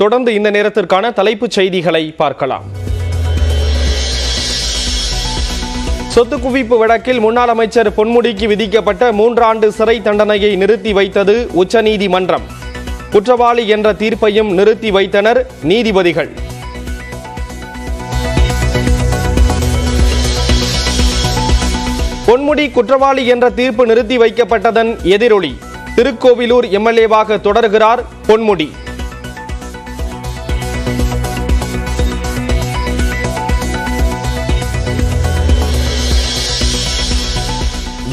தொடர்ந்து இந்த நேரத்திற்கான தலைப்புச் செய்திகளை பார்க்கலாம். சொத்து குவிப்பு வழக்கில் முன்னாள் அமைச்சர் பொன்முடிக்கு விதிக்கப்பட்ட மூன்றாண்டு சிறை தண்டனையை நிறுத்தி வைத்தது உச்சநீதிமன்றம். குற்றவாளி என்ற தீர்ப்பையும் நிறுத்தி வைத்தனர் நீதிபதிகள். பொன்முடி குற்றவாளி என்ற தீர்ப்பு நிறுத்தி வைக்கப்பட்டதன் எதிரொலி. திருக்கோவிலூர் எம்எல்ஏவாக தொடர்கிறார் பொன்முடி.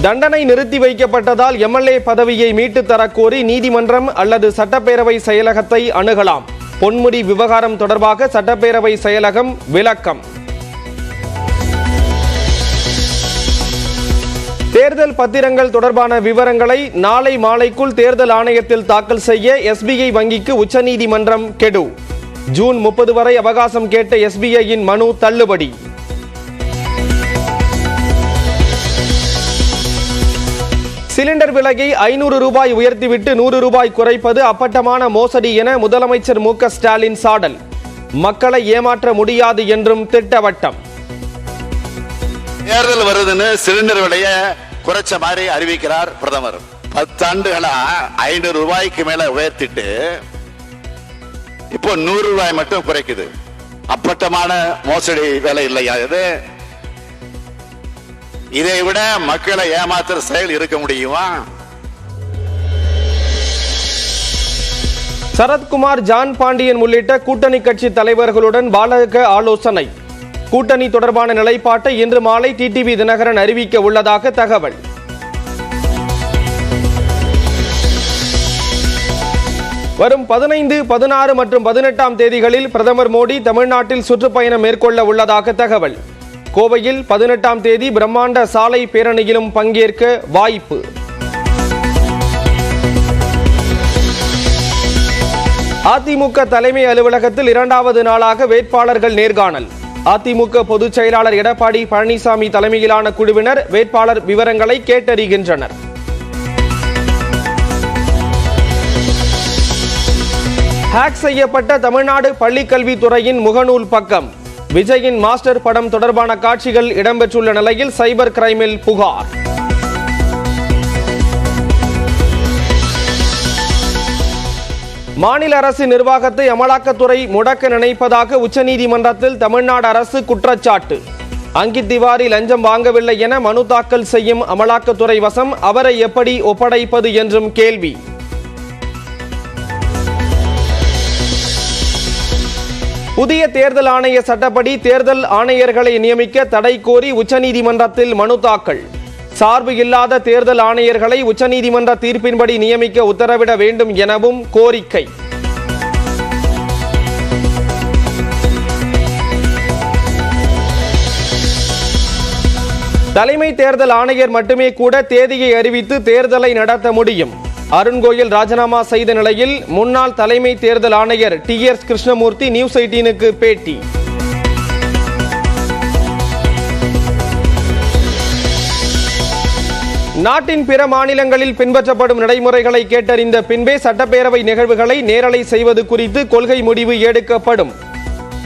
தண்டனை நிறுத்தி வைக்கப்பட்டதால் எம்எல்ஏ பதவியை மீட்டுத் தரக்கோரி நீதிமன்றம் அல்லது சட்டப்பேரவை செயலகத்தை அணுகலாம். பொன்முடி விவகாரம் தொடர்பாக சட்டப்பேரவை செயலகம் விளக்கம். தேர்தல் பத்திரங்கள் தொடர்பான விவரங்களை நாளை மாலைக்குள் தேர்தல் ஆணையத்தில் தாக்கல் செய்ய எஸ்பிஐ வங்கிக்கு உச்சநீதிமன்றம் கெடு. ஜூன் முப்பது வரை அவகாசம் கேட்ட எஸ்பிஐயின் மனு தள்ளுபடி. சிலிண்டர் விலையை ஐநூறு ரூபாய் உயர்த்திவிட்டு நூறு ரூபாய் குறைப்பது அப்பட்டமான மோசடி என முதலமைச்சர் மு ஸ்டாலின் சாடல். மக்களை ஏமாற்ற முடியாது என்றும் திட்டவட்டம். தேர்தல் வருதுன்னு சிலிண்டர் விலைய குறைச்ச மாதிரி அறிவிக்கிறார் பிரதமர். பத்தாண்டுகளா ஐநூறு ரூபாய்க்கு மேல உயர்த்திட்டு இப்போ நூறு ரூபாய் மட்டும் குறைக்குது. அப்பட்டமான மோசடி வேலை இல்லையா இது? இதை விட மக்களை ஏமாத்துற செயல் இருக்க முடியுமா? சரத்குமார் ஜான் பாண்டியன் உள்ளிட்ட கூட்டணி கட்சி தலைவர்களுடன் பாலக ஆலோசனை. கூட்டணி தொடர்பான நிலைப்பாட்டை இன்று மாலை டிடிவி தினகரன் அறிவிக்க உள்ளதாக தகவல். வரும் பதினைந்து பதினாறு மற்றும் பதினெட்டாம் தேதிகளில் பிரதமர் மோடி தமிழ்நாட்டில் சுற்றுப்பயணம் மேற்கொள்ள உள்ளதாக தகவல். கோவையில் பதினெட்டாம் தேதி பிரம்மாண்ட சாலை பேரணியிலும் பங்கேற்க வாய்ப்பு. அதிமுக தலைமை அலுவலகத்தில் இரண்டாவது நாளாக வேட்பாளர்கள் நேர்காணல். அதிமுக பொதுச் செயலாளர் எடப்பாடி பழனிசாமி தலைமையிலான குழுவினர் வேட்பாளர் விவரங்களை கேட்டறிகின்றனர். ஹேக் செய்யப்பட்ட தமிழ்நாடு பள்ளிக்கல்வித்துறையின் முகநூல் பக்கம். விஜயின் மாஸ்டர் படம் தொடர்பான காட்சிகள் இடம்பெற்றுள்ள நிலையில் சைபர் கிரைமில் புகார். மாநில அரசு நிர்வாகத்தை அமலாக்கத்துறை முடக்க நினைப்பதாக உச்சநீதிமன்றத்தில் தமிழ்நாடு அரசு குற்றச்சாட்டு. அங்கித் திவாரி லஞ்சம் வாங்கவில்லை என மனு தாக்கல் செய்யும் அமலாக்கத்துறை வசம் அவரை எப்படி ஒப்படைப்பது என்றும் கேள்வி. புதிய தேர்தல் ஆணைய சட்டப்படி தேர்தல் ஆணையர்களை நியமிக்க தடை கோரி உச்சநீதிமன்றத்தில் மனு தாக்கல். சார்பு இல்லாத தேர்தல் ஆணையர்களை உச்சநீதிமன்ற தீர்ப்பின்படி நியமிக்க உத்தரவிட வேண்டும் எனவும் கோரிக்கை. தலைமை தேர்தல் ஆணையர் மட்டுமே கூட தேதியை அறிவித்து தேர்தலை நடத்த முடியும். அருண்கோயில் ராஜினாமா செய்த நிலையில் முன்னாள் தலைமை தேர்தல் ஆணையர் டி எஸ் கிருஷ்ணமூர்த்தி நியூஸ் எயிட்டீனுக்கு பேட்டி. நாட்டின் பிற மாநிலங்களில் பின்பற்றப்படும் நடைமுறைகளை கேட்டறிந்த பின்பே சட்டப்பேரவை நிகழ்வுகளை நேரலை செய்வது குறித்து கொள்கை முடிவு எடுக்கப்படும்.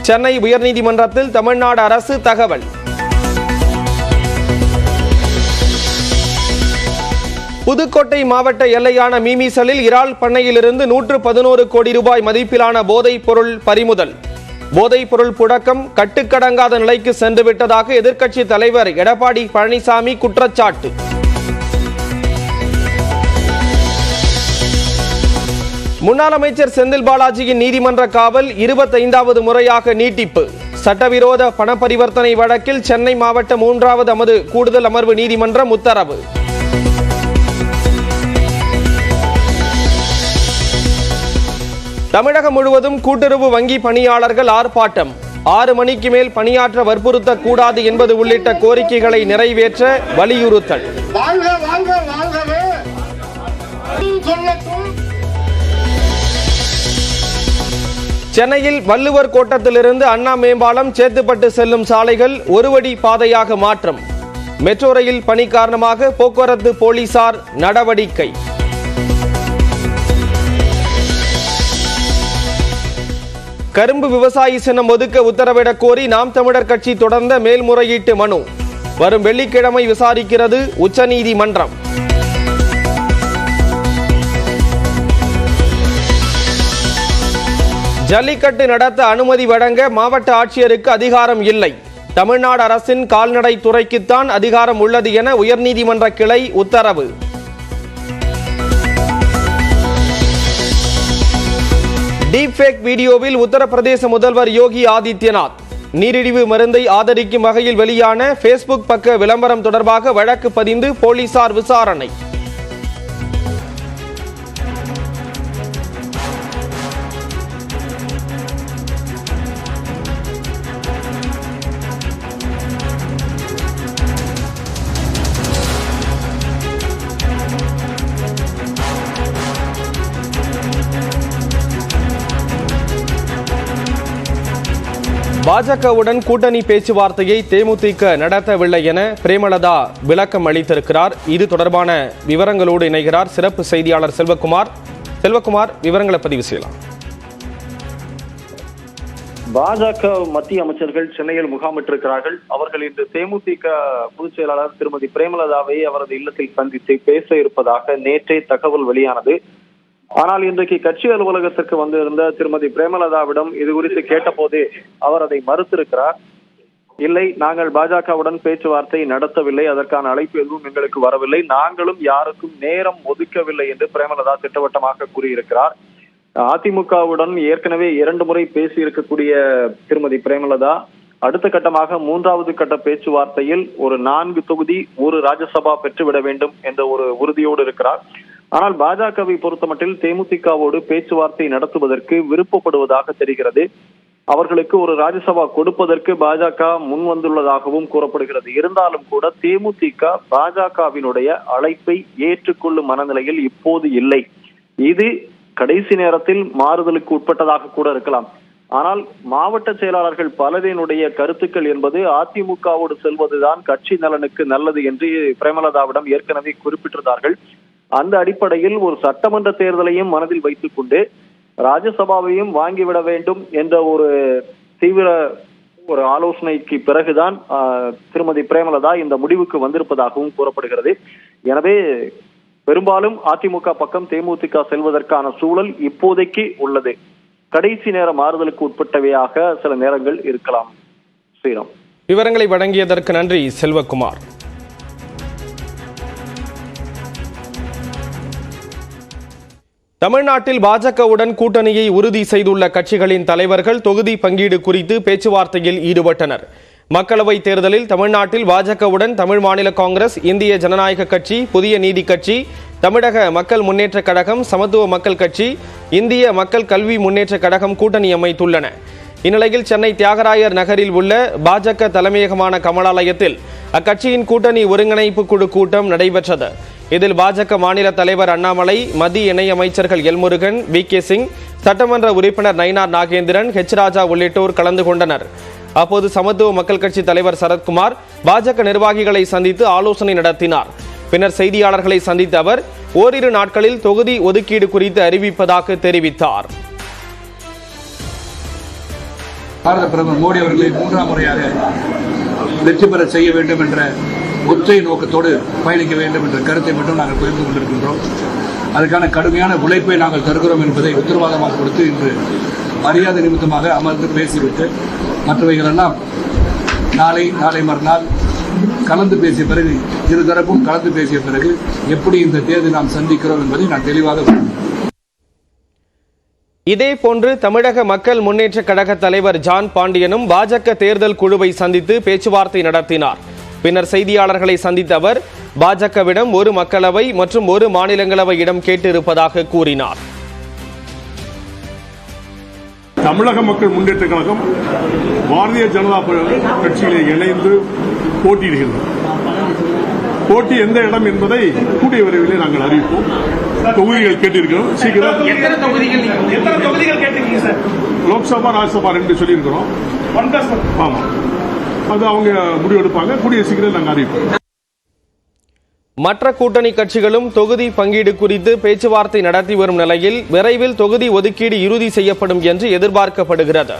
சென்னை உயர்நீதிமன்றத்தில் தமிழ்நாடு அரசு தகவல். புதுக்கோட்டை மாவட்ட எல்லையான மீமிசலில் இறால் பண்ணையிலிருந்து நூற்று பதினோரு கோடி ரூபாய் மதிப்பிலான போதைப் பொருள் பறிமுதல். போதைப் பொருள் புழக்கம் கட்டுக்கடங்காத நிலைக்கு சென்று விட்டதாக எதிர்க்கட்சி தலைவர் எடப்பாடி பழனிசாமி குற்றச்சாட்டு. முன்னாள் அமைச்சர் செந்தில் பாலாஜியின் நீதிமன்ற காவல் இருபத்தைந்தாவது முறையாக நீட்டிப்பு. சட்டவிரோத பண பரிவர்த்தனை வழக்கில் சென்னை மாவட்ட மூன்றாவது அமது கூடுதல் அமர்வு நீதிமன்றம் உத்தரவு. தமிழகம் முழுவதும் கூட்டுறவு வங்கி பணியாளர்கள் ஆர்ப்பாட்டம். ஆறு மணிக்கு மேல் பணியாற்ற வற்புறுத்தக் கூடாது என்பது உள்ளிட்ட கோரிக்கைகளை நிறைவேற்ற வலியுறுத்தல். சென்னையில் வள்ளுவர் கோட்டத்திலிருந்து அண்ணா மேம்பாலம் சேத்துப்பட்டு செல்லும் சாலைகள் ஒரு வழி பாதையாக மாற்றம். மெட்ரோ ரயில் பணி காரணமாக போக்குவரத்து போலீசார் நடவடிக்கை. கரும்பு விவசாயி சின்னம் ஒதுக்க உத்தரவிடக் கோரி நாம் தமிழர் கட்சி தொடர்ந்த மேல்முறையீட்டு மனு. வரும் வெள்ளிக்கிழமை விசாரிக்கிறது உச்சநீதிமன்றம். ஜல்லிக்கட்டு நடத்த அனுமதி வழங்க மாவட்ட ஆட்சியருக்கு அதிகாரம் இல்லை. தமிழ்நாடு அரசின் கால்நடை துறைக்குத்தான் அதிகாரம் உள்ளது என உயர்நீதிமன்ற கிளை உத்தரவு. டீப்ஃபேக் வீடியோவில் உத்தரப்பிரதேச முதல்வர் யோகி ஆதித்யநாத். நீரிழிவு மருந்தை ஆதரிக்கும் வகையில் வெளியான ஃபேஸ்புக் பக்க விளம்பரம் தொடர்பாக வழக்கு பதிந்து போலீசார் விசாரணை. பாஜகவுடன் கூட்டணி பேச்சுவார்த்தையை தேமுதிக நடத்தவில்லை என பிரேமலதா விளக்கம் அளித்திருக்கிறார். இது தொடர்பான விவரங்களோடு இணைகிறார் சிறப்பு செய்தியாளர் செல்வகுமார். செல்வகுமார் விவரங்களை பதிவு செய்யலாம். பாஜக மத்திய அமைச்சர்கள் சென்னையில் முகாமிட்டிருக்கிறார்கள் அவர்கள் இன்று தேமுதிக பொதுச் செயலாளர் திருமதி பிரேமலதாவை அவரது இல்லத்தில் சந்தித்து பேச இருப்பதாக நேற்றே தகவல் வெளியானது. ஆனால் இன்றைக்கு கட்சி அலுவலகத்திற்கு வந்திருந்த திருமதி பிரேமலதாவிடம் இது குறித்து கேட்டபோது அவர் அதை மறுத்திருக்கிறார். இல்லை நாங்கள் பாஜகவுடன் பேச்சுவார்த்தை நடத்தவில்லை அதற்கான அழைப்பு எதுவும் எங்களுக்கு வரவில்லை. நாங்களும் யாருக்கும் நேரம் ஒதுக்கவில்லை என்று பிரேமலதா திட்டவட்டமாக கூறியிருக்கிறார். அதிமுகவுடன் ஏற்கனவே இரண்டு முறை பேசியிருக்கக்கூடிய திருமதி பிரேமலதா அடுத்த கட்டமாக மூன்றாவது கட்ட பேச்சுவார்த்தையில் ஒரு நான்கு தொகுதி ஒரு ராஜ்யசபா பெற்றுவிட வேண்டும் என்ற ஒரு உறுதியோடு இருக்கிறார். ஆனால் பாஜகவை பொறுத்தமட்டில் தேமுதிகவோடு பேச்சுவார்த்தை நடத்துவதற்கு விருப்பப்படுவதாக தெரிகிறது. அவர்களுக்கு ஒரு ராஜ்யசபா கொடுப்பதற்கு பாஜக முன் வந்துள்ளதாகவும் கூறப்படுகிறது. இருந்தாலும் கூட தேமுதிக பாஜகவினுடைய அழைப்பை ஏற்றுக்கொள்ளும் மனநிலையில் இப்போது இல்லை. இது கடைசி நேரத்தில் மாறுதலுக்கு உட்பட்டதாக கூட இருக்கலாம். ஆனால் மாவட்ட செயலாளர்கள் பலரினுடைய கருத்துக்கள் என்பது அதிமுகவோடு செல்வதுதான் கட்சி நலனுக்கு நல்லது என்று பிரேமலதாவிடம் ஏற்கனவே குறிப்பிட்டிருந்தார்கள். அந்த அடிப்படையில் ஒரு சட்டமன்ற தேர்தலையும் மனதில் வைத்துக் கொண்டு ராஜ்யசபாவையும் வாங்கிவிட வேண்டும் என்ற ஒரு தீவிர ஒரு ஆலோசனைக்கு பிறகுதான் ஆஹ், திருமதி பிரேமலதா இந்த முடிவுக்கு வந்திருப்பதாகவும் கூறப்படுகிறது. எனவே பெரும்பாலும் அதிமுக பக்கம் தேமுதிக செல்வதற்கான சூழல் இப்போதைக்கு உள்ளது. கடைசி நேர மாறுதலுக்கு உட்பட்டவையாக சில நேரங்கள் இருக்கலாம். ஸ்ரீராம். விவரங்களை வழங்கியதற்கு நன்றி செல்வகுமார். தமிழ்நாட்டில் பாஜகவுடன் கூட்டணியை உறுதி செய்துள்ள கட்சிகளின் தலைவர்கள் தொகுதி பங்கீடு குறித்து பேச்சுவார்த்தையில் ஈடுபட்டனர். மக்களவைத் தேர்தலில் தமிழ்நாட்டில் பாஜகவுடன் தமிழ் மாநில காங்கிரஸ் இந்திய ஜனநாயக கட்சி புதிய நீதி கட்சி தமிழக மக்கள் முன்னேற்றக் கழகம் சமத்துவ மக்கள் கட்சி இந்திய மக்கள் கல்வி முன்னேற்றக் கழகம் கூட்டணி அமைத்துள்ளன. இந்நிலையில் சென்னை தியாகராயர் நகரில் உள்ள பாஜக தலைமையகமான கமலாலயத்தில் அக்கட்சியின் கூட்டணி ஒருங்கிணைப்பு குழு கூட்டம் நடைபெற்றது. இதில் பாஜக மாநில தலைவர் அண்ணாமலை மத்திய இணையமைச்சர்கள் எல்முருகன் வி கே சிங் சட்டமன்ற உறுப்பினர் நயினார் நாகேந்திரன் ஹெச் ராஜா உள்ளிட்டோர் கலந்து கொண்டனர். அப்போது சமத்துவ மக்கள் கட்சி தலைவர் சரத்குமார் பாஜக நிர்வாகிகளை சந்தித்து ஆலோசனை நடத்தினார். பின்னர் செய்தியாளர்களை சந்தித்த அவர் ஓரிரு நாட்களில் தொகுதி ஒதுக்கீடு குறித்து அறிவிப்பதாக தெரிவித்தார். பாரத பிரதமர் மோடி அவர்களை மூன்றாம் முறையாக வெற்றி பெற செய்ய வேண்டும் என்ற ஒற்றை நோக்கத்தோடு பயணிக்க வேண்டும் என்ற கருத்தை மட்டும் நாங்கள் பகிர்ந்து கொண்டிருக்கின்றோம். அதுக்கான கடுமையான உழைப்பை நாங்கள் தருகிறோம் என்பதை உத்தரவாதமாக கொடுத்து இன்று மரியாதை நிமித்தமாக அமர்ந்து பேசிவிட்டு மற்றவைகளெல்லாம் நாளை நாளை மறுநாள் கலந்து பேசிய பிறகு இருதரப்பும் கலந்து பேசிய பிறகு எப்படி இந்த தேர்தலை நாம் சந்திக்கிறோம் என்பதை நான் தெளிவாக இதேபோன்று தமிழக மக்கள் முன்னேற்ற கழக தலைவர் ஜான் பாண்டியனும் பாஜக தேர்தல் குழுவை சந்தித்து பேச்சுவார்த்தை நடத்தினார். பின்னர் செய்தியாளர்களை சந்தித்த அவர் பாஜகவிடம் ஒரு மக்களவை மற்றும் ஒரு மாநிலங்களவை இடம் கேட்டிருப்பதாக கூறினார். தமிழக மக்கள் முன்னேற்ற கழகம் பாரதிய ஜனதா கட்சியிலே இணைந்து போட்டியிடுகின்றோம் போட்டி எந்த இடம் என்பதை கூடிய விரைவிலே நாங்கள் அறிவிப்போம். தொகுதிகள் கேட்டிருக்கிறோம். சீக்கிரம். லோக்சபா ராஜ்யசபா ரெண்டு சொல்லியிருக்கிறோம். ஒன் பிளஸ் ஒன் ஆமா. அது அவங்க முடிவெடுப்பாங்க. கூடிய சீக்கிரம் நாங்கள் அறிவிப்போம். மற்ற கூட்டணி கட்சிகளும் தொகுதி பங்கீடு குறித்து பேச்சுவார்த்தை நடத்தி வரும் நிலையில் விரைவில் தொகுதி ஒதுக்கீடு இறுதி செய்யப்படும் என்று எதிர்பார்க்கப்படுகிறது.